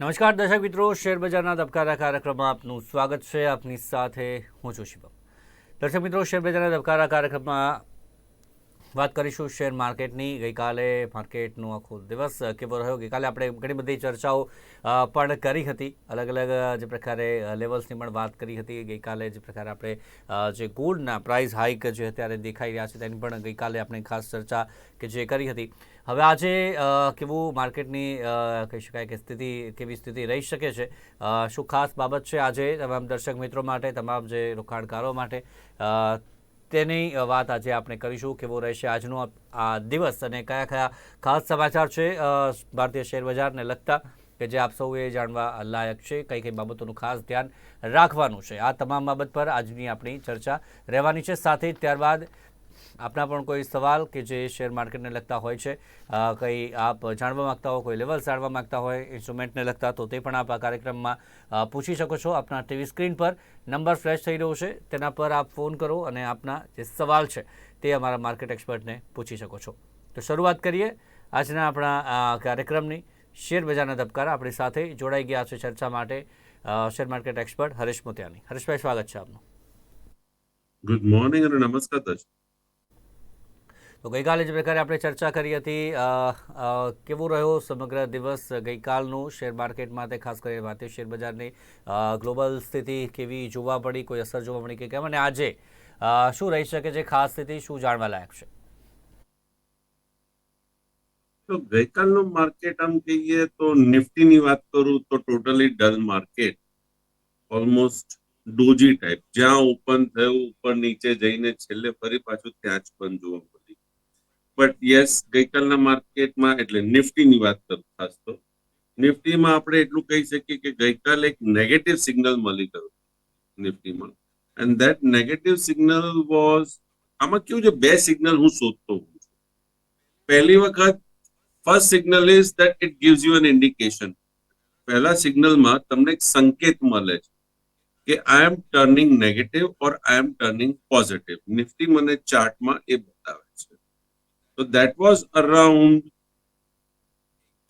નમસ્કાર, દર્શક મિત્રો. શેર બજારના ધબકારા કાર્યક્રમમાં આપનું સ્વાગત છે. આપની સાથે હું છું શિવમ. દર્શક મિત્રો, શેર બજારના ધબકારા કાર્યક્રમમાં વાત કરીશું શેર માર્કેટની. ગઈકાલે માર્કેટનો આખો દિવસ કેવો રહ્યો? ગઈકાલે આપણે ઘણી બધી ચર્ચાઓ પણ કરી હતી. અલગ અલગ જે પ્રકારે લેવલ્સની પણ વાત કરી હતી. ગઈકાલે જે પ્રકારે આપણે જે ગોલ્ડના પ્રાઇસ હાઇક જે અત્યારે દેખાઈ રહ્યા છે, તેની પણ ગઈકાલે આપણે ખાસ ચર્ચા કે જે કરી હતી. હવે આજે કેવું માર્કેટની કહી શકાય કે સ્થિતિ, કેવી સ્થિતિ રહી શકે છે? શું ખાસ બાબત છે આજે તમામ દર્શક મિત્રો માટે, તમામ જે રોકાણકારો માટે? તેની વાત આજે આપણે કરીશું કેવો રહેશે આજનો આ- દિવસ અને કયા કયા ખાસ સમાચાર છે ભારતીય શેર બજારને લગતા કે જે આપ સૌએ જાણવા લાયક છે, કઈ કઈ બાબતોનું ખાસ ધ્યાન રાખવાનું છે. આ તમામ બાબત પર આજની આપણી ચર્ચા રહેવાની છે. સાથે ત્યારબાદ આપના પણ કોઈ સવાલ કે જે શેર માર્કેટને લગતા હોય છે કંઈ આપ જાણવા માગતા હો, કોઈ લેવલ જાણવા માગતા હોય, ઇન્સ્ટ્રુમેન્ટને લગતા, તો તે પણ આપ આ કાર્યક્રમમાં પૂછી શકો છો આપના ટીવી સ્ક્રીન પર. નંબર ફ્લેશ થઈ રહ્યો છે, તેના પર આપ ફોન કરો અને આપના જે સવાલ છે તે અમારા માર્કેટ એક્સપર્ટને પૂછી શકો છો. તો શરૂઆત કરીએ આજના આપણા કાર્યક્રમની. શેર બજારના ધબકારા આપણી સાથે જોડાઈ ગયા છે ચર્ચા માટે શેર માર્કેટ એક્સપર્ટ હરેશ મોતિયાની. હરેશભાઈ, સ્વાગત છે આપનું. ગુડ મોર્નિંગ અને નમસ્કાર દર્શક. તો ગઈકાલે જે પ્રકારે આપણે ચર્ચા કરી હતી કેવો રહ્યો સમગ્ર દિવસ ગઈકાલનું શેર માર્કેટ માટે ખાસ કરીને ભારતીય શેરબજારની ગ્લોબલ સ્થિતિ કેવી જોવા પડી કોઈ અસર જોવા મળી કે કેમ અને આજે શું રહી શકે છે, ખાસ સ્થિતિ શું જાણવા લાયક છે? તો ગઈકાલનું માર્કેટ આમ કહીએ તો નિફ્ટીની વાત કરું તો totally dull market, almost doji type. જ્યાં ઓપન થયું, ઉપર નીચે જઈને છેલ્લે ફરી પાછું ત્યાં જ બંધ જોવા બટ યસ ગઈકાલના માર્કેટમાં એટલે નિફ્ટીની વાત કરું, ખાસ તો. નિફ્ટીમાં આપણે એટલું કહી શકીએ કે ગઈકાલે એક નેગેટિવ સિગ્નલ મળી ગયું નિફ્ટીમાં. And that negative signal was આમાં કેવું છે? બે સિગ્નલ હું શોધતો હોઉં છું. પહેલી વખત first signal is that it gives you an indication પહેલા સિગ્નલમાં તમને એક સંકેત મળે છે કે I am turning negative or I am turning positive Nifty મને ચાર્ટમાં એ બતાવે. તો દેટ વોઝ અરાઉન્ડ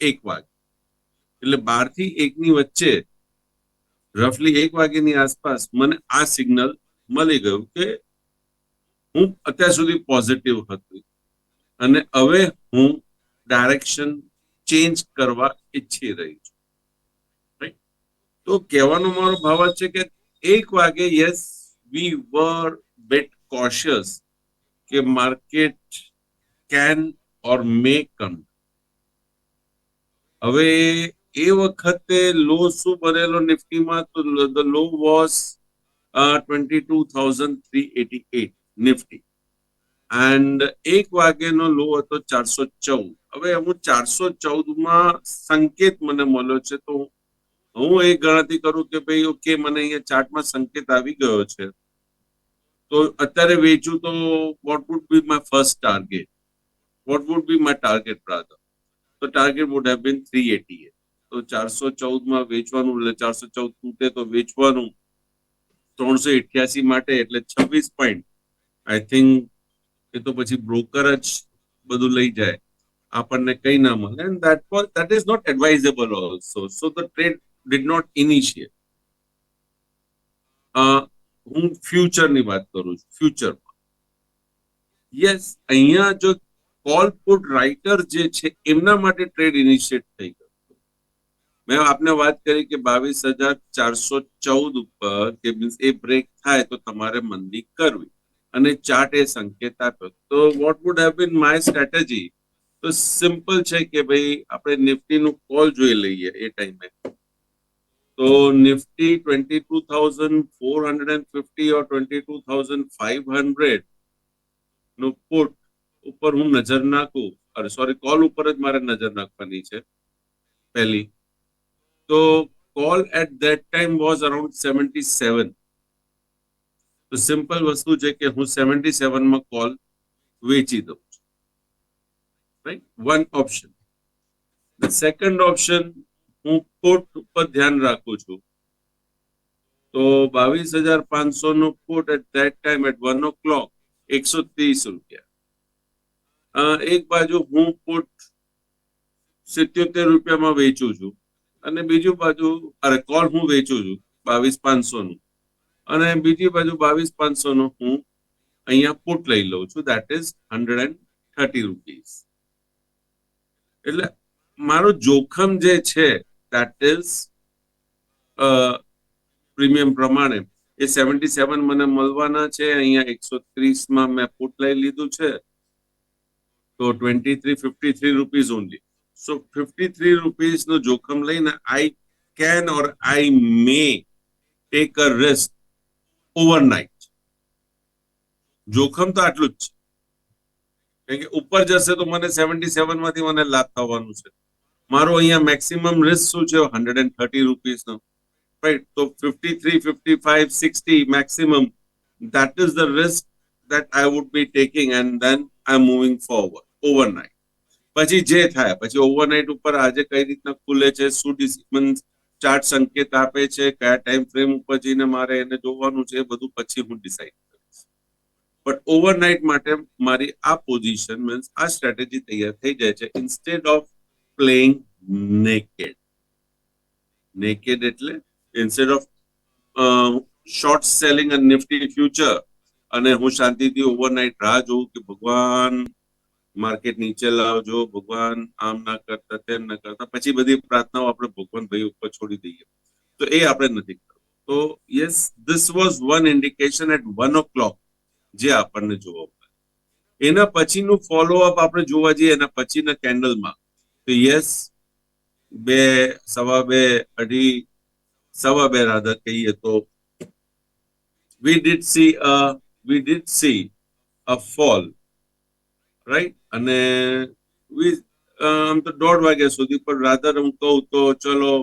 એક વાગે. એટલે બારથી એકની વચ્ચે રફલી એક વાગ્યાની આસપાસ મને આ સિગ્નલ મળી ગયું કે હું અત્યાર સુધી પોઝિટિવ હતી. અને હવે હું ડાયરેક્શન ચેન્જ કરવા ઈચ્છી રહી છું? તો કહેવાનો મારો ભાવ છે કે એક વાગે yes we were bit cautious કે market can or may come હવે એ વખતે લો શું બનેલો નિફ્ટીમાં? તો low was twenty two thousand three eighty eight Nifty. And એક વાગ્યાનો લો હતો ચારસો ચૌદ. હવે હું ચારસો ચૌદમાં સંકેત મને મળ્યો છે, તો હું એ ગણતરી કરું કે ભાઈ ઓકે મને અહીંયા ચાર્ટમાં સંકેત આવી ગયો છે. તો અત્યારે વેચું તો what would be my first target what would be my target brother? તો target would have been three eighty તો ચારસો ચૌદમાં વેચવાનું એટલે ચારસો ચૌદ તૂટે તો વેચવાનું ત્રણસો ઇઠ્યાસી માટે એટલે છવ્વીસ પોઈન્ટ આઈ થિંક એ તો પછી બ્રોકર જ બધું લઈ જાય. આપણને કઈ ના મળે. And that was that is not advisable also so the trade did not initiate હું ફ્યુચરની વાત કરું છું. ફ્યુચરમાં યસ અહીંયા જો કોલ પુટ રાઇટર જે છે, એમના માટે ટ્રેડ ઇનિશિયેટ થઈ ગયો મેં આપને વાત કરી કે બાવીસ હજાર ચારસો ચૌદ ઉપર કે મીન્સ એ બ્રેક થાય તો તમારે મંદી કરવી. અને ચાર્ટ એ સંકેત આપ્યો. તો what would have been my strategy તો સિમ્પલ છે કે ભાઈ, આપણે નિફ્ટીનું કોલ જોઈ લઈએ એ ટાઈમે. તો Nifty twenty two thousand four hundred and fifty or twenty two thousand five હંડ્રેડનું put ઉપર હું નજર નાખું, અરે સોરી કોલ ઉપર જ મારે નજર નાખવાની છે, પહેલી. તો call at that time was around seventy seven તો સિમ્પલ વસ્તુ છે કે હું સેવન્ટી સેવનમાં કોલ વેચી દઉં right one option second option હું કોટ ઉપર ધ્યાન રાખું છું. તો બાવીસ હજાર પાંચસો નો quote at that time at one o'clock એકસો ત્રીસ રૂપિયા. એક બાજુ હું પુટ સિત્યોતેર રૂપિયામાં વેચું છું અને બીજું બાજુ, અરે, કોલ હું વેચું છું, બાવીસ પાંચસો નું અને બીજી બાજુ બાવીસ પાંચસો નું હું અહીંયા પુટ લઈ લઉં છું that is hundred and thirty rupees એટલે મારું જોખમ જે છે દેટ ઇઝ પ્રીમિયમ પ્રમાણે, એ સેવન્ટી સેવન મને મળવાના છે, અહીંયા એકસો ત્રીસમાં મેં પુટ લઈ લીધું છે તો twenty three fifty three rupees only so fifty three રૂપીઝનું જોખમ લઈને I can or I may take a risk overnight જોખમ તો આટલું જ છે કેમ કે ઉપર જશે તો મને સેવન્ટી સેવનમાંથી મને લાભ થવાનું છે મારો અહીંયા મેક્સિમમ રિસ્ક શું છે hundred and thirty rupees no right તો fifty three fifty five sixty maximum that is the risk that I would be taking and then I'm moving forward. Overnight. પછી જે થાય, પછી ઓવરનાઇટ ઉપર આજે કઈ રીતના ખુલે છે, શું ડિસિપ્લિન ચાર્ટ સંકેત આપે છે, કયા ટાઈમ ફ્રેમ ઉપર જઈને મારે એને જોવાનું છે બધું પછી હું ડિસાઈડ કરીશ બટ ઓવરનાઇટ માટે મારી આ પોઝિશન મીન્સ આ સ્ટ્રેટેજી તૈયાર થઈ જાય છે instead of playing naked naked એટલે ઇન્સ્ટેડ ઓફ શોર્ટ સેલિંગ અને નિફ્ટી ફ્યુચર અને હું શાંતિથી ઓવરનાઇટ રાહ જોઉં કે ભગવાન માર્કેટ નીચે લાવજો ભગવાન આમ ના કરતા, તેમ ના કરતા, પછી બધી પ્રાર્થનાઓ આપણે ભગવાન ભાઈ ઉપર છોડી દઈએ. તો એ આપણે નથી તો yes this was one indication at one o'clock જે આપણને જોવા મળે. એના પછીનું ફોલો અપ આપણે જોવા જઈએ, એના પછીના કેન્ડલમાં તો યસ બે, સવા બે, અઢી, સવા બે રાધા કહીએ તો, we did see a, we did see a fall. Right? અને આમ તો દોઢ વાગ્યા સુધી, પણ રાધર હું કહું તો ચલો,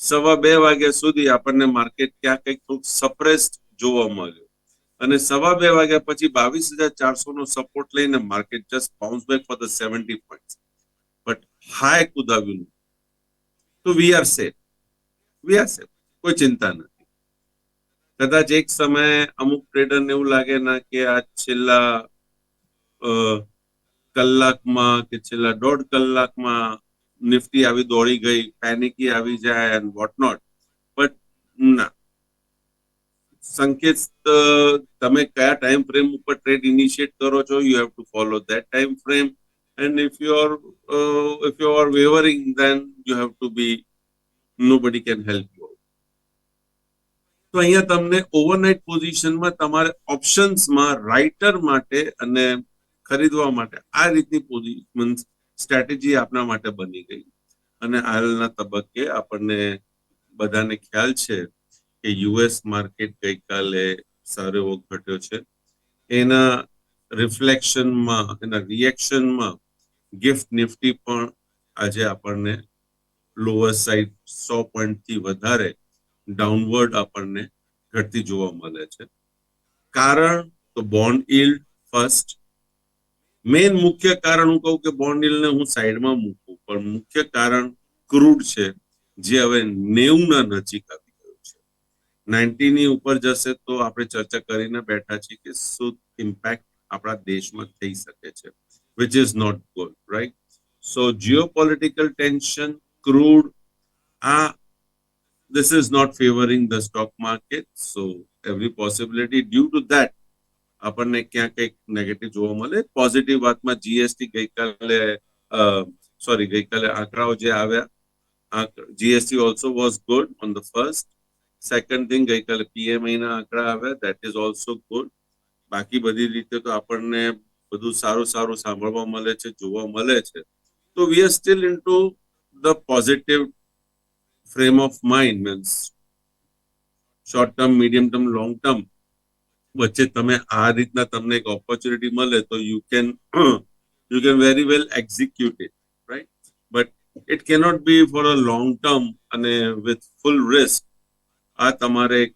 સવા બે વાગ્યા સુધી આપણને માર્કેટ ક્યાં કંઈક થોડુંક સપ્રેસ્ડ જોવા મળ્યું. અને સવા બે વાગ્યા પછી બાવીસ હજાર ચારસો નો સપોર્ટ લઈને market just bounce back for the seventy point but high કુદાવ્યું નહીં. તો we are safe we are safe કોઈ ચિંતા નથી. કદાચ એક સમયે અમુક ટ્રેડરને એવું લાગે ના કે આ છેલ્લા કલાકમાં કે છેલ્લા દોઢ કલાકમાં નિફ્ટી આવી દોડી ગઈ પેનિકી આવી જાય એન્ડ વોટ નોટ બટ ના. સંકેત તમે કયા ટાઈમ ફ્રેમ ઉપર ટ્રેડ ઇનિશિયેટ કરો છો? You have to follow that time frame and if you are if you are wavering then you have to be nobody can help you તો અહીંયા તમને ઓવરનાઇટ પોઝિશનમાં તમારે ઓપ્શન્સમાં રાઇટર માટે અને ખરીદવા માટે. આ રીતની પોઝિશન સ્ટ્રેટેજી આપણા માટે બની ગઈ. અને હાલના તબક્કે આપણને બધાને ખ્યાલ છે કે યુએસ માર્કેટ ગઈકાલે સારો એવો ઘટ્યો છે. એના રિફ્લેક્શનમાં, એના રિએક્શનમાં ગિફ્ટ નિફ્ટી પણ આજે આપણને લોઅર સાઈડ સો પોઈન્ટથી વધારે ડાઉનવર્ડ આપણને ઘટતી જોવા મળે છે. કારણ તો બોન્ડ ઇલ્ડ ફર્સ્ટ મેઇન મુખ્ય કારણ હું કહું કે બોન્ડ ને હું સાઈડમાં મૂકું, પણ મુખ્ય કારણ ક્રૂડ છે, જે હવે નેવું ના નજીક આવી ગયું છે. 90 ની ઉપર જશે તો આપણે ચર્ચા કરીને બેઠા છીએ કે શું ઇમ્પેક્ટ આપણા દેશમાં થઈ શકે છે which is not good right so geopolitical tension crude, આ, this is not favoring the stock market, so every possibility due to that આપણને ક્યાં કંઈક નેગેટિવ જોવા મળે. પોઝિટિવ વાતમાં જીએસટી ગઈકાલે સોરી ગઈકાલે આંકડાઓ જે આવ્યા GST also was good on the first second thing ગઈકાલે પીએમઆઈ ના આંકડા આવ્યા. દેટ ઇઝ ઓલ્સો ગુડ બાકી બધી રીતે તો આપણને બધું સારું સારું સાંભળવા મળે છે, જોવા મળે છે. તો we are still into the positive frame of mind means short term medium term long term. વચ્ચે તમે આ રીતના તમને એક ઓપોર્ચ્યુનિટી મળે તો you can you can very well execute it right but it cannot be for a long term અને with full risk આ તમારે એક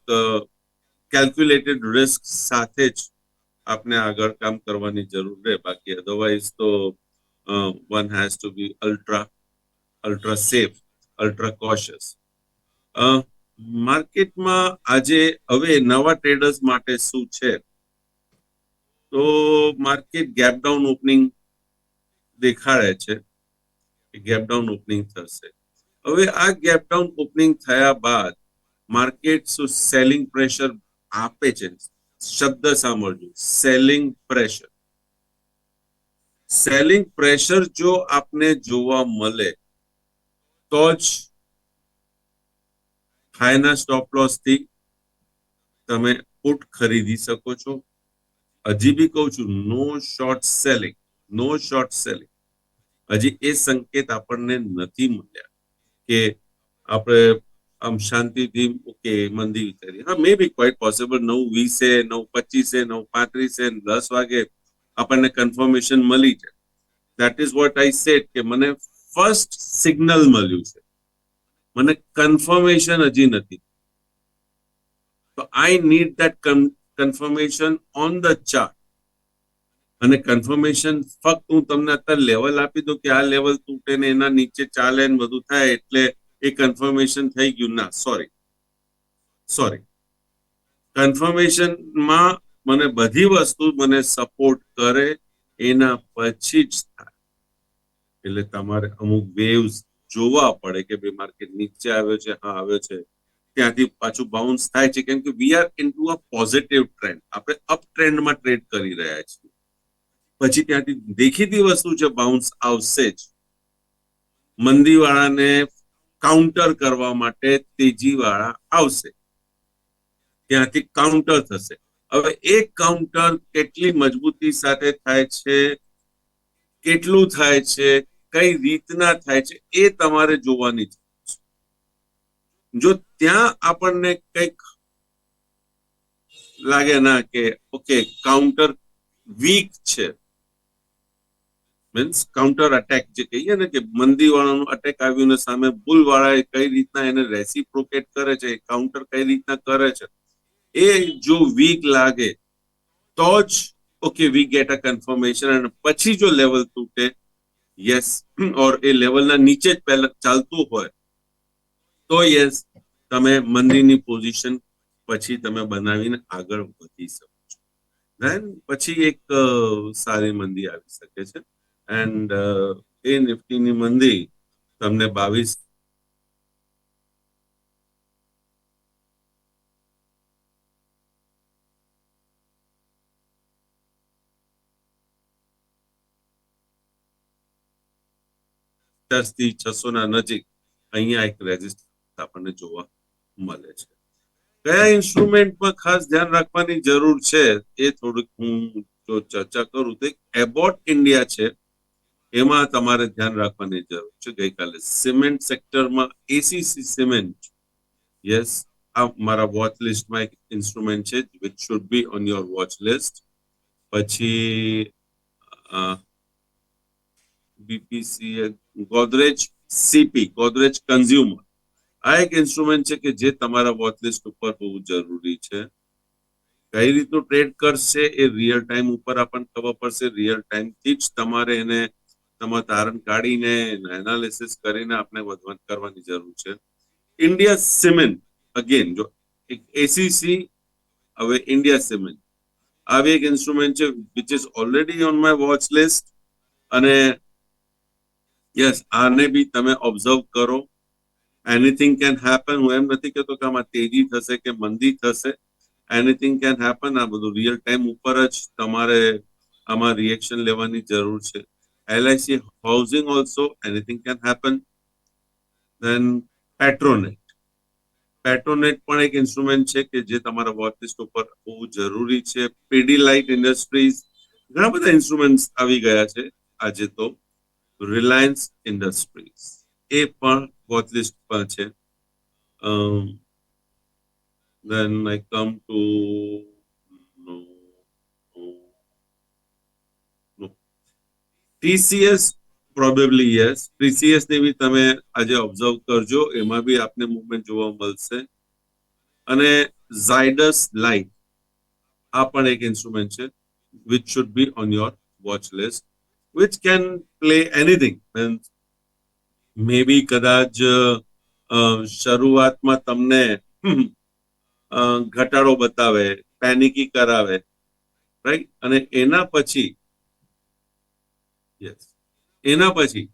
કેલ્ક્યુલેટેડ રિસ્ક સાથે જ આપને આગળ કામ કરવાની જરૂર રહે. બાકી અધરવાઇઝ તો one has to be ultra ultra safe ultra cautious માર્કેટમાં આજે હવે નવા ટ્રેડર્સ માટે શું છે? તો માર્કેટ ગેપ ડાઉન ઓપનિંગ દેખાડે છે. ગેપ ડાઉન ઓપનિંગ થશે. હવે આ ગેપ ડાઉન ઓપનિંગ થયા બાદ માર્કેટ શું સેલિંગ પ્રેશર આપે છે? શબ્દ સાંભળજો. સેલિંગ પ્રેશર સેલિંગ પ્રેશર જો આપને જોવા મળે તો જ હાઈના સ્ટોપ લોસથી તમે પુટ ખરીદી શકો છો. હજી બી કહું છું no short selling no short selling હજી એ સંકેત આપણને નથી મળ્યા કે આપણે આમ શાંતિથી, ઓકે, મંદી વિચારીએ. હા મે બી ક્વાઇટ પોસિબલ નવ વીસે, નવ પચીસે, નવ પાંત્રીસે દસ વાગે આપણને કન્ફર્મેશન મળી છે that is what I said કે મને ફર્સ્ટ સિગ્નલ મળ્યું છે. મને કન્ફર્મેશન હજી નથી. તો I need that confirmation on the chart અને કન્ફર્મેશન ફક્ત હું તમને અત્યારે લેવલ આપી દઉં કે આ લેવલ તૂટે ને એના નીચે ચાલે ને બધું થાય એટલે એ કન્ફર્મેશન થઈ ગયું. ના સોરી સોરી કન્ફર્મેશનમાં મને બધી વસ્તુ મને સપોર્ટ કરે એના પછી જ થાય. એટલે તમારે અમુક વેવ્સ જોવા પડે કે ભાઈ માર્કેટ નીચે આવ્યો છે, હા, આવ્યો છે. ત્યાંથી પાછું બાઉન્સ થાય છે, કેમ કે we are into a positive trend આપણે અપ ટ્રેન્ડમાં ટ્રેડ કરી રહ્યા છીએ. પછી ત્યાંથી દેખીતી વસ્તુ છે બાઉન્સ આવશે જ, મંદીવાળાને કાઉન્ટર કરવા માટે તેજીવાળા આવશે. ત્યાંથી કાઉન્ટર થશે. હવે એ કાઉન્ટર કેટલી મજબૂતી સાથે થાય છે, કેટલું થાય છે કઈ રીતના થાય છે એ તમારે જોવાની છે. જો ત્યાં આપણને કંઈક લાગે ના કે, ઓકે કાઉન્ટર વીક છે. મીન્સ કાઉન્ટર અટેક જે કહીએ ને કે મંદી વાળાનું અટેક આવ્યું ને સામે બુલ વાળા કઈ રીતના એને રેસીપ્રોકેટ કરે છે કાઉન્ટર કઈ રીતના કરે છે, એ જો વીક લાગે તો જ okay we get a confirmation અને પછી જો લેવલ તૂટે યસ ઓર એ લેવલના નીચે જ પહેલા ચાલતું હોય, તો યસ તમે મંદીની પોઝિશન પછી તમે બનાવીને આગળ વધી શકો છો. ધેન પછી એક સારી મંદી આવી શકે છે. એન્ડ એ નિફ્ટીની મંદી તમને બાવીસ થી છસો ના નજીક અહીંયા એક રેઝિસ્ટ આપણને જોવા મળે છે. કયા ઇન્સ્ટ્રુમેન્ટમાં ખાસ ધ્યાન રાખવાની જરૂર છે એ થોડુંક હું જો ચર્ચા કરું તો એબોટ ઇન્ડિયા છે. એમાં તમારે ધ્યાન રાખવાની જરૂર છે. ગઈકાલે સિમેન્ટ સેક્ટરમાં એસીસી સિમેન્ટ. યસ આ મારા વોચ લિસ્ટમાં એક ઇન્સ્ટ્રુમેન્ટ છે which should be on your watch list પછી BPC Godrej CP, Godrej consumer. આ એક ઇન્સ્ટ્રુમેન્ટ છે કે જે તમારા વોચ લિસ્ટ ઉપર હોવું જરૂરી છે. કઈ રીતનું ટ્રેડ કરશે એ રિયલ ટાઈમ ઉપર આપણને ખબર પડશે. રિયલ ટાઈમથી જ તમારે એને તમારે તારણ કાઢીને એનાલિસિસ કરીને આપણે વધવત કરવાની જરૂર છે. ઇન્ડિયા સિમેન્ટ અગેન જો એક એસીસી હવે ઇન્ડિયા સિમેન્ટ આવી એક ઇન્સ્ટ્રુમેન્ટ છે which is already on my watch list અને યસ આને બી તમે ઓબ્ઝર્વ કરો. એનીથિંગ કેન હેપન હું એમ નથી કહેતો કે આમાં તેજી થશે કે મંદી થશે. એનીથિંગ કેન હેપન આ બધું રિયલ ટાઈમ ઉપર જ તમારે આમાં રિએક્શન લેવાની જરૂર છે. LIC housing also anything can happen then Petronet Petronet પણ એક ઇન્સ્ટ્રુમેન્ટ છે કે જે તમારા વોચ લિસ્ટ ઉપર હોવું જરૂરી છે. પીડી લાઇટ ઇન્ડસ્ટ્રીઝ ઘણા બધા ઇન્સ્ટ્રુમેન્ટ્સ આવી ગયા છે આજે તો. રિલાયન્સ ઇન્ડસ્ટ્રીઝ એ પણ વોચ લિસ્ટ પર છે. Then I come to TCS probably yes TCS ને બી તમે આજે ઓબ્ઝર્વ કરજો. એમાં બી આપને મુવમેન્ટ જોવા મળશે. અને ઝાયડસ લાઇટ આ પણ એક ઇન્સ્ટ્રુમેન્ટ છે which should be on your watch list which can play anything may be કદાચ શરૂઆતમાં તમને ઘટાડો બતાવે પેનિકી કરાવે રાઈટ અને એના પછી યસ એના પછી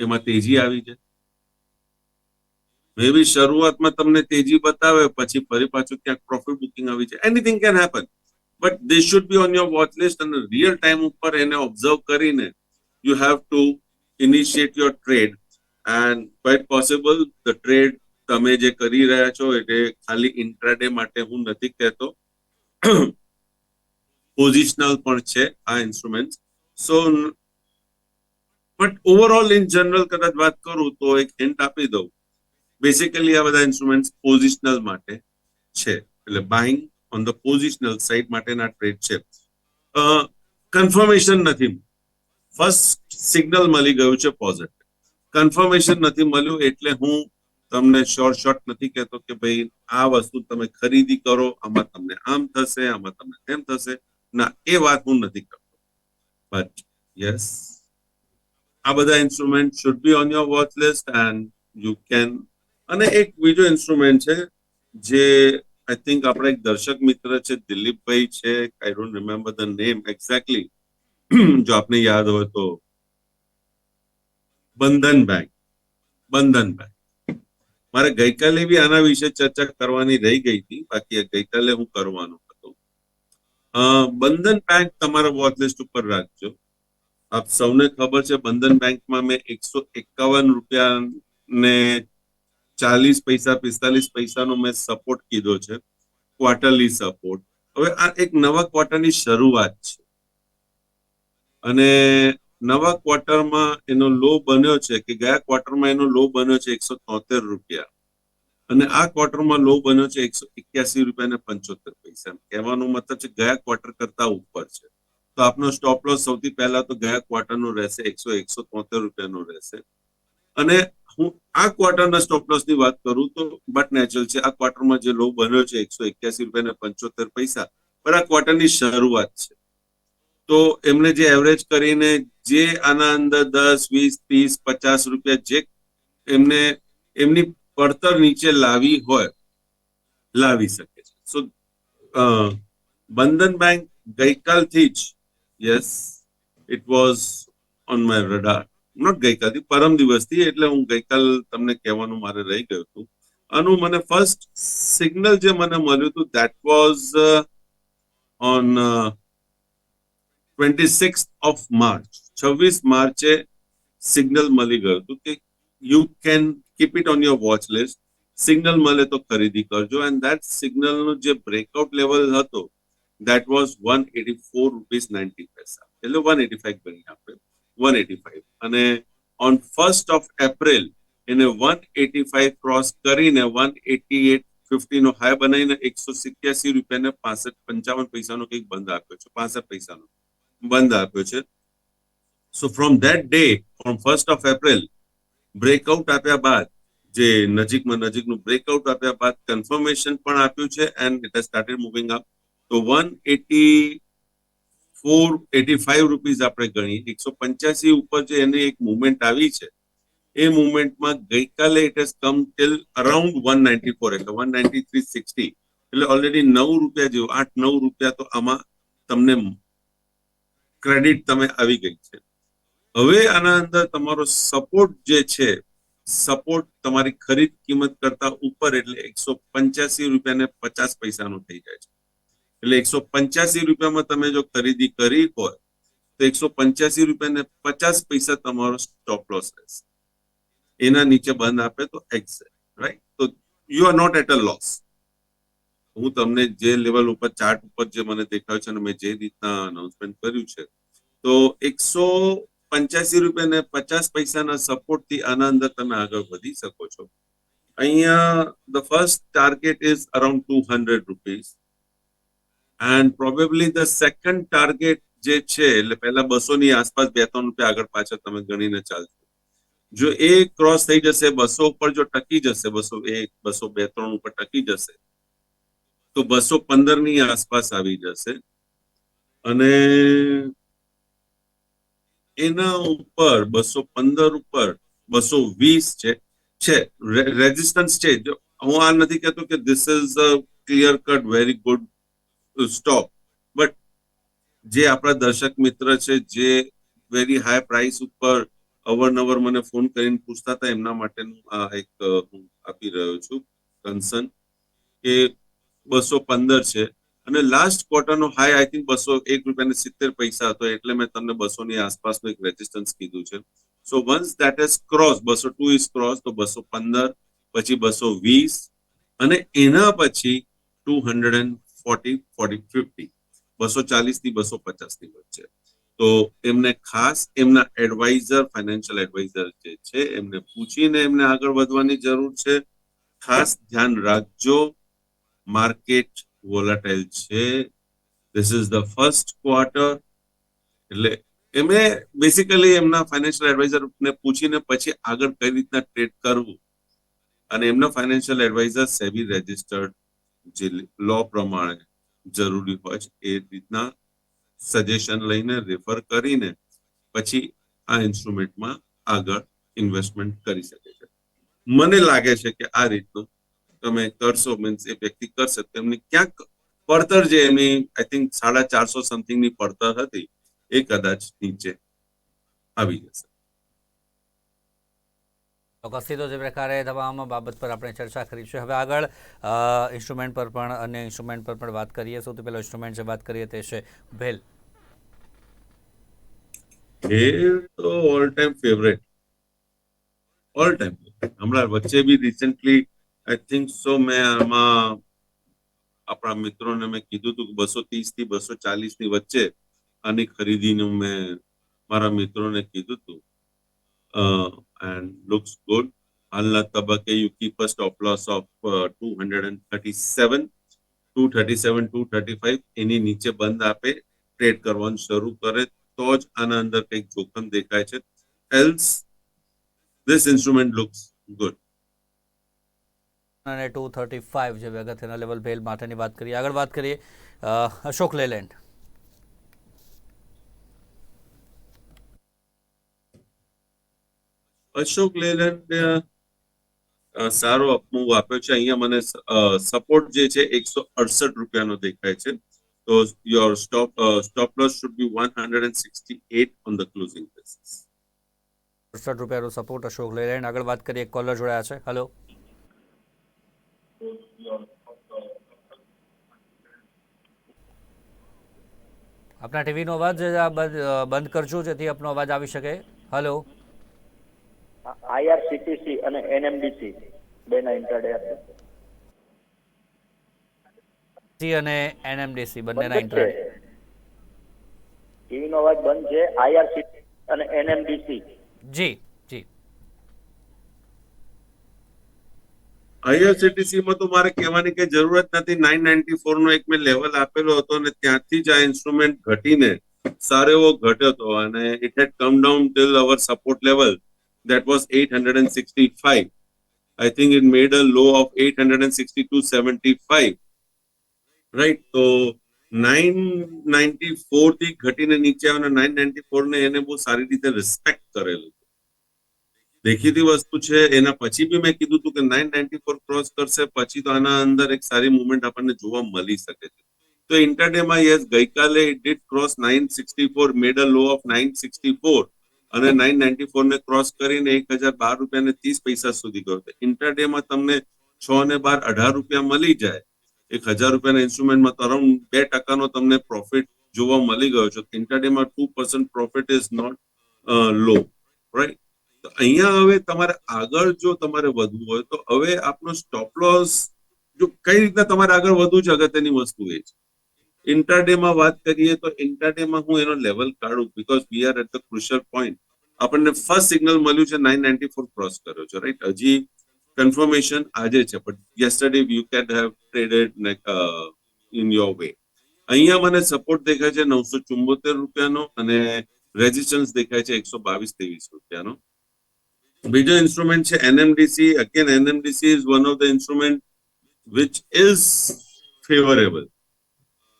એમાં તેજી આવી જાય. મે બી શરૂઆતમાં તમને તેજી બતાવે, પછી ફરી પાછું ક્યાંક પ્રોફિટ બુકિંગ આવી જાય. Anything can happen but this should be on your watch list અને રિયલ ટાઈમ ઉપર એને ઓબ્ઝર્વ કરીને you have to initiate your trade and quite possible the trade તમે જે કરી રહ્યા છો એટલે ખાલી ઇન્ટ્રાડે માટે હું નથી કહેતો પોઝિશનલ પણ છે આ instrument so but overall in general કદાચ વાત કરું તો એક હિન્ટ આપી દઉં બેસિકલી આ બધા ઇન્સ્ટ્રુમેન્ટ પોઝિશનલ માટે છે એટલે buying on the positional side માટેના ટ્રેડ છે. કન્ફર્મેશન નથી. ફર્સ્ટ સિગ્નલ મળી ગયું છે પોઝિટિવ કન્ફર્મેશન નથી મળ્યું એટલે હું તમને શોર્ટ શોર્ટ નથી કહેતો કે ભાઈ આ વસ્તુ તમે ખરીદી કરો, આમાં તમને આમ થશે, આમાં તમને તેમ થશે. ના, એ વાત હું નથી કરતો. બટ યસ આ બધા instrument should be on your watch list and you can અને એક બીજો ઇન્સ્ટ્રુમેન્ટ છે જે આઈ થિંક આપણા એક દર્શક મિત્ર છે, દિલીપભાઈ છે. I don't remember the name exactly જો આપને યાદ હોય તો. બંધન બેંક બંધન બેંક મારે ગઈકાલે બી આના વિશે ચર્ચા કરવાની રહી ગઈ હતી. બાકી ગઈકાલે હું કરવાનો હતો. બંધન બેંક તમારા વોચ ઉપર રાખજો. આપ સૌને ખબર છે, બંધન બેંકમાં મેં એકસો એકાવન રૂપિયા ને ચાલીસ પૈસા, પિસ્તાલીસ પૈસાનો મેં સપોર્ટ કીધો છે. ક્વાર્ટરલી સપોર્ટ હવે આ એક નવા ક્વાર્ટરની શરૂઆત છે. અને નવા ક્વાર્ટરમાં એનો લો બન્યો છે કે ગયા ક્વાર્ટરમાં એનો લો બન્યો છે એકસો તોતેર રૂપિયા. અને આ ક્વાર્ટરમાં લો બન્યો છે એકસો એક્યાસી રૂપિયા ને પંચોતેર પૈસા. કહેવાનો મતલબ છે ગયા ક્વાર્ટર કરતા ઉપર છે. તો આપનો સ્ટોપ લોસ સૌથી પહેલા તો ગયા ક્વાર્ટરનો રહેશે એકસો એકસો તોતેર રૂપિયાનો રહેશે. અને હું આ ક્વાર્ટરના સ્ટોપ લોસની વાત કરું તો બટ નેચરલ છે. આ ક્વાર્ટરમાં જે લો બન્યો છે એકસો એક્યાસી રૂપિયા ને પંચોતેર પૈસા, પણ આ ક્વાર્ટરની શરૂઆત છે. તો એમને જે એવરેજ કરીને જે આના અંદર દસ, વીસ, ત્રીસ, પચાસ રૂપિયા જે એમને, એમની પડતર નીચે લાવી હોય, લાવી શકે છે. સો બંધન બેંક ગઈકાલથી જ yes it was on my radar not ગઈકાલથી, પરમ દિવસથી એટલે હું ગઈકાલ તમને કહેવાનું મારે રહી ગયું હતું. આનું મને ફર્સ્ટ સિગ્નલ જે મને મળ્યું હતું that was on twenty six of March છવ્વીસ માર્ચે સિગ્નલ મળી ગયું હતું કે you can keep it on your watch list signal મળે તો ખરીદી કરજો. એન્ડ દેટ સિગ્નલનો જે બ્રેકઆઉટ લેવલ હતો that was one eighty four rupees ninety પૈસા એટલે વન એટી ફાઈવ ગણી આપણે. વન એટી ફાઈવ અને ઓન ફર્સ્ટ ઓફ એપ્રિલ એને વન એટી ફાઈવ ક્રોસ કરીને વન એટી એટ ફિફ્ટી નો હાઈ બનાવીને એકસો સિત્યાસી રૂપિયાને પાસઠ પંચાવન પૈસાનો કંઈક બંધ આપ્યો છે. પાસઠ પૈસાનો બંધ આપ્યો છે. So from that day from first of April breakout આપ્યા બાદ, જે નજીકમાં નજીકનું બ્રેકઆઉટ આપ્યા બાદ કન્ફર્મેશન પણ આપ્યું છે and it has started moving up તો one eighty four eighty five rupees આપણે ગણીએ. એકસો પંચ્યાસી ઉપર જે એની એક મુવમેન્ટ આવી છે, એ મુવમેન્ટમાં ગઈકાલે it has come till around one ninety four એટલે વન નાઇન્ટી થ્રી સિક્સટી એટલે ઓલરેડી નવ રૂપિયા જેવું, આઠ નવ રૂપિયા તો આમાં તમને ક્રેડિટ તમે આવી ગઈ છે. હવે આના અંદર તમારો સપોર્ટ જે છે સપોર્ટ તમારી ખરીદ કિંમત કરતા ઉપર એટલે એકસો પંચ્યાસી રૂપિયા ને પચાસ પૈસાનો થઈ જાય છે. એટલે એકસો પંચ્યાસી રૂપિયામાં તમે જો ખરીદી કરી હોય, તો એકસો પંચ્યાસી રૂપિયા ને પચાસ પૈસા તમારો સ્ટોપ લોસ રહેશે. એના નીચે બંધ આપે તો એક્ઝેક્ટ રાઈટ તો you are not at a loss હું તમને જે લેવલ ઉપર ચાર્ટ ઉપર જે મને દેખાય છે અને મેં જે રીતના અનાઉન્સમેન્ટ કર્યું છે, તો એકસો પંચ્યાસી રૂપિયા ને પચાસ પૈસાના સપોર્ટથી આના અંદર તમે આગળ વધી શકો છો. અહીંયા the first target is around two hundred rupees and probably the second target જે છે, એટલે પહેલા બસો ની આસપાસ બે ત્રણ રૂપિયા આગળ પાછળ તમે ગણીને ચાલશો. જો એ ક્રોસ થઈ જશે, બસો ઉપર જો ટકી જશે, બસો એક બસો બે ત્રણ ઉપર ટકી જશે, તો બસો પંદરની આસપાસ આવી જશે. અને એના ઉપર બસો પંદર ઉપર બસો વીસ છે છે રેઝિસ્ટન્સ છે. હું આ નથી કહેતો કે this is a clear cut very good stop but જે આપણા દર્શક મિત્ર છે, જે વેરી હાઈ પ્રાઇસ ઉપર અવરનવર મને ફોન કરીને પૂછતા હતા, એમના માટેનું આ એક હું આપી રહ્યો છું કન્સર્ન કે બસો પંદર છે. અને લાસ્ટ ક્વાર્ટરનો હાઈ આઈ થિંક બસો એક રૂપિયા ને સિત્તેર પૈસા હતો, એટલે મેં તમને બસો ની આસપાસનું એક રેઝિસ્ટન્સ કીધું છે. So once that is cross બસો ટુ ઇઝ ક્રોસ તો બસો પંદર, પછી બસો વીસ, અને એના પછી two hundred and forty forty fifty બસો ચાલીસથી બસો પચાસની વચ્ચે. તો એમને ખાસ એમના એડવાઇઝર ફાઇનાન્શિયલ એડવાઇઝર જે છે, એમને પૂછીને એમને આગળ વધવાની જરૂર છે. ખાસ ધ્યાન રાખજો માર્કેટ વોલાટાઇલ છે. This is the first quarter એટલે એમને બેસિકલી એમના ફાઇનાન્શિયલ એડવાઇઝર ને પૂછીને પછી આગળ કઈ રીતના ટ્રેડ કરવું. અને એમના ફાઇનાન્શિયલ એડવાઇઝર સેબી રજિસ્ટર્ડ જે લો પ્રમાણે જરૂરી હોય છે, એ રીતના સજેશન લઈને રેફર કરીને પછી આ ઇન્સ્ટ્રુમેન્ટમાં આગળ ઇન્વેસ્ટમેન્ટ કરી શકે છે. મને લાગે છે કે આ રીતનું તમે કરશો મીન્સ એ વ્યક્તિ કરશે. તેમની ક્યાંક પડતર જે એમની આઈ થિંક સાડા ચારસો સમથિંગની પડતર હતી, એ કદાચ નીચે આવી જશે. ચોક્કસથી તો જે પ્રકારે તમામ બાબત પર આપણે ચર્ચા કરી હવે આગળ ઇન્સ્ટ્રુમેન્ટ પર પણ, અન્ય ઇન્સ્ટ્રુમેન્ટ પર પણ વાત કરીએ. સૌથી પહેલો ઇન્સ્ટ્રુમેન્ટ જે વાત કરીએ તે છે ભેલ. ભેલ તો all time favourite all time હમણાં વચ્ચે બી રિસેન્ટલી આઈ થિંક સો મેં આમાં આપણા મિત્રોને મેં કીધું હતું કે બસો ત્રીસથી બસો ચાલીસની વચ્ચે આની ખરીદીનું મેં મારા મિત્રોને કીધું હતું. A stop loss of two hundred and thirty seven two thirty seven two thirty five એની નીચે બંધ આપે ટ્રેડ કરવાનું શરૂ કરે તો જ આના અંદર કંઈક જોખમ દેખાય છે else this instrument looks good અને ટુ થર્ટી ફાઇવ જેવી અગત્યના લેવલ ભેલ માટેની વાત કરીએ આગળ વાત કરીએ અશોક લેલેન્ડ અશોક લેલેન્ડ સારો અપમૂવ આપ્યો છે. અહીંયા મને સપોર્ટ જે છે એકસો અડસઠ રૂપિયાનો દેખાય છે. તો your stop stop loss should be one hundred and sixty eight on the closing basis અડસઠ રૂપિયાનો સપોર્ટ અશોક લેલેન્ડ. આગળ વાત કરીએ કોલર જોડાયા છે. હલો આપના ટીવીનો અવાજ બંધ કરજો જેથી આપનો અવાજ આવી શકે. હલો આઈઆરસીટીસી અને એનએમડીસી બેના ઇન્ટરડે આપે સી અને એનએમડીસી બંનેના જ ઇન્ટરેસ્ટ ટીવી નો અવાજ બંધ છે. આઈઆરસીટી અને એનએમડીસી. જી જી. આઈઆરસીટીસી માં તો મારે કહેવાની કઈ જરૂરત નથી. નાઇન નાઇન્ટી ફોર નો એક મેં લેવલ આપેલો હતો અને ત્યાંથી જ આ ઇન્સ્ટ્રુમેન્ટ ઘટીને સારો એવો ઘટ્યો હતો. અને it had come down till our support level that was 865 i think it made a low of 862.75 right? તો 994 થી ઘટીને નીચે આવ્યો અને 994 ને એને બહુ સારી રીતે રિસ્પેક્ટ કરેલું. દેખીતી વસ્તુ છે, એના પછી બી મેં કીધું હતું કે 994 ક્રોસ કરશે, પછી તો આના અંદર એક સારી મુવમેન્ટ આપણને જોવા મળી શકે છે. તો ઇન્ટરડે માં યસ ગઈકાલે it did cross 964 made a low of 964 અને 994 ને ક્રોસ કરીને એક હજાર બાર રૂપિયા ને ત્રીસ પૈસા સુધી ગયો તો ઇન્ટરડે માં તમને છ ને બાર અઢાર રૂપિયા મળી જાય. એક હજાર રૂપિયાના ઇન્સ્ટ્રુમેન્ટમાં તો અરાઉન્ડ બે ટકાનો તમને પ્રોફિટ જોવા મળી ગયો છે. ઇન્ટરડે માં two percent profit is not low right તો અહીંયા હવે તમારે આગળ જો તમારે વધવું હોય તો હવે આપનો સ્ટોપ લોસ જો કઈ રીતના તમારે આગળ વધવું છે અગત્યની વસ્તુ એ છે. ઇન્ટરડે માં વાત કરીએ તો ઇન્ટરડે માં હું એનો લેવલ કાઢું because we are at the crucial point આપણને ફર્સ્ટ સિગ્નલ મળ્યું છે નાઇન નાઇન્ટી ફોર ક્રોસ કર્યો છે રાઈટ હજી કન્ફર્મેશન આજે છે but yesterday you can have traded in your way અહીંયા મને સપોર્ટ દેખાય છે નવસો ચુંબોતેર રૂપિયાનો અને રેઝિસ્ટન્સ દેખાય છે એકસો બાવીસ ત્રેવીસ રૂપિયાનો. બીજો ઇન્સ્ટ્રુમેન્ટ છે NMDC again NMDC is one of the instrument which is favourable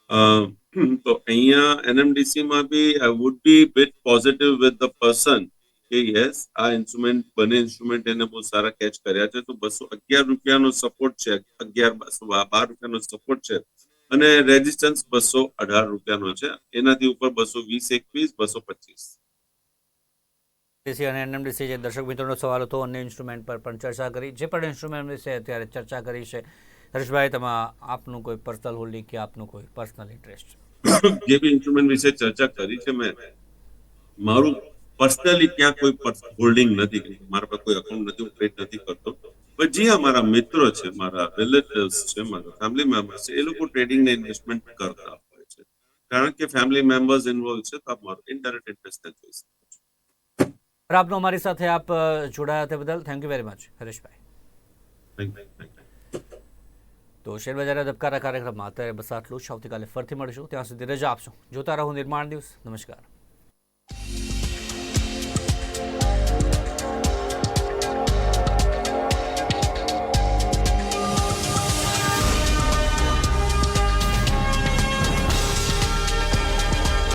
તો અહીંયા એનએમડીસી માં બી I would be bit positive with the person કે યસ આ ઇન્સ્ટ્રુમેન્ટ બંને ઇન્સ્ટ્રુમેન્ટ એને બહુ સારા કેચ કર્યા છે. તો બસો અગિયાર રૂપિયાનો સપોર્ટ છે, અગિયાર બસો બાર રૂપિયાનો સપોર્ટ છે. અને રેઝિસ્ટન્સ બસો અઢાર રૂપિયાનો છે. એનાથી ઉપર બસો વીસ, એકવીસ, બસો પચીસ. અને એનએમડીસી જે દર્શક મિત્રોનો સવાલ હતો, અન્ય ઇન્સ્ટ્રુમેન્ટ પર પણ ચર્ચા કરી. જે પણ ઇન્સ્ટ્રુમેન્ટ વિશે અત્યારે ચર્ચા કરી છે હરેશભાઈ તેમાં આપનું કોઈ પર્સનલ હોલ્ડિંગ કે આપનું કોઈ પર્સનલ ઇન્ટરેસ્ટ જે બી ઇન્સ્ટ્રુમેન્ટ વિશે ચર્ચા કરી છે મેં મારું પર્સનલી ક્યાં કોઈ હોલ્ડિંગ નથી. મારા પાસે કોઈ અકાઉન્ટ નથી હું ટ્રેડ નથી કરતો. પણ જે અમારા મિત્રો છે મારા રિલેટિવ્સ છે મારા ફેમિલી મેમ્બર્સ છે એ લોકો ટ્રેડિંગ ને ઇન્વેસ્ટમેન્ટ કરતા હોય છે. કારણ કે ફેમિલી મેમ્બર્સ ઇન્વોલ્વ છે તો આપ મારો ઇન્ડાયરેક્ટ ઇન્ટરેસ્ટ જોઈ શકો છો. આપનો અમારી સાથે આપ જોડાયા તે બદલ thank you very much Hareshbhai. Thank you. તો શેરબજારના ધબકારા કાર્યક્રમમાં અત્યારે બસ આટલું જ આવતીકાલે ફરીથી મળીશું. ત્યાં સુધી રજા આપશો. જોતા રહો નિર્માણ દિવસ નમસ્કાર.